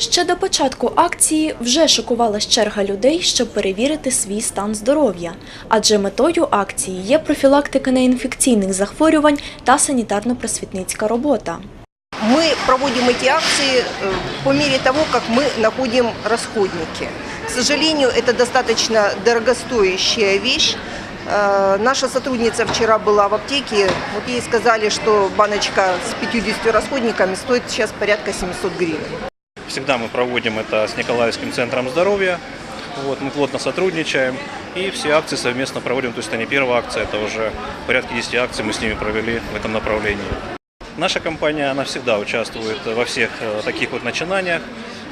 Ще до початку акції вже шокувалась черга людей, щоб перевірити свій стан здоров'я, адже метою акції є профілактика неінфекційних захворювань та санітарно-просвітницька робота. Мы проводим эти акции э, по мере того, как мы находим расходники. К сожалению, это достаточно дорогостоящая вещь. Э, Наша сотрудница вчера была в аптеке, вот ей сказали, что баночка с 50 расходниками стоит сейчас порядка 700 гривен. Всегда мы проводим это с Николаевским центром здоровья. Вот, мы плотно сотрудничаем и все акции совместно проводим. То есть это не первая акция, это уже порядка 10 акций мы с ними провели в этом направлении. Наша компания, она всегда участвует во всех э, таких вот начинаниях.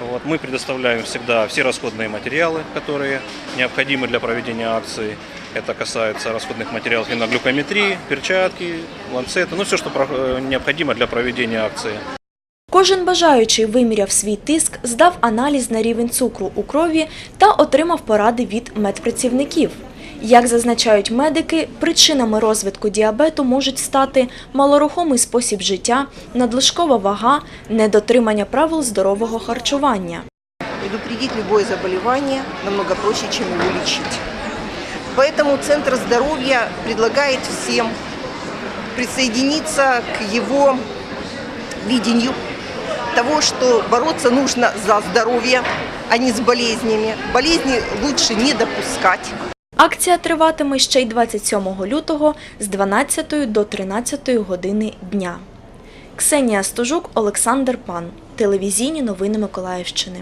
Вот, мы предоставляем всегда все расходные материалы, которые необходимы для проведения акции. Это касается расходных материалов и на глюкометрии, перчатки, ланцеты, ну все, что э, необходимо для проведения акции. Кожен бажаючий виміряв свій тиск, здав аналіз на рівень цукру у крові та отримав поради від медпрацівників. Як зазначають медики, причинами розвитку діабету можуть стати малорухомий спосіб життя, надлишкова вага, недотримання правил здорового харчування. Предупредить любое заболевание намного проще, чем его лечить. Поэтому Центр здоровья предлагает всем присоединиться к его видению того, что бороться нужно за здоровье, а не с болезнями. Болезни лучше не допускать. Акція триватиме ще й 27 лютого з 12 до 13 години дня. Ксенія Стожук, Олександр Пан. Телевізійні новини Миколаївщини.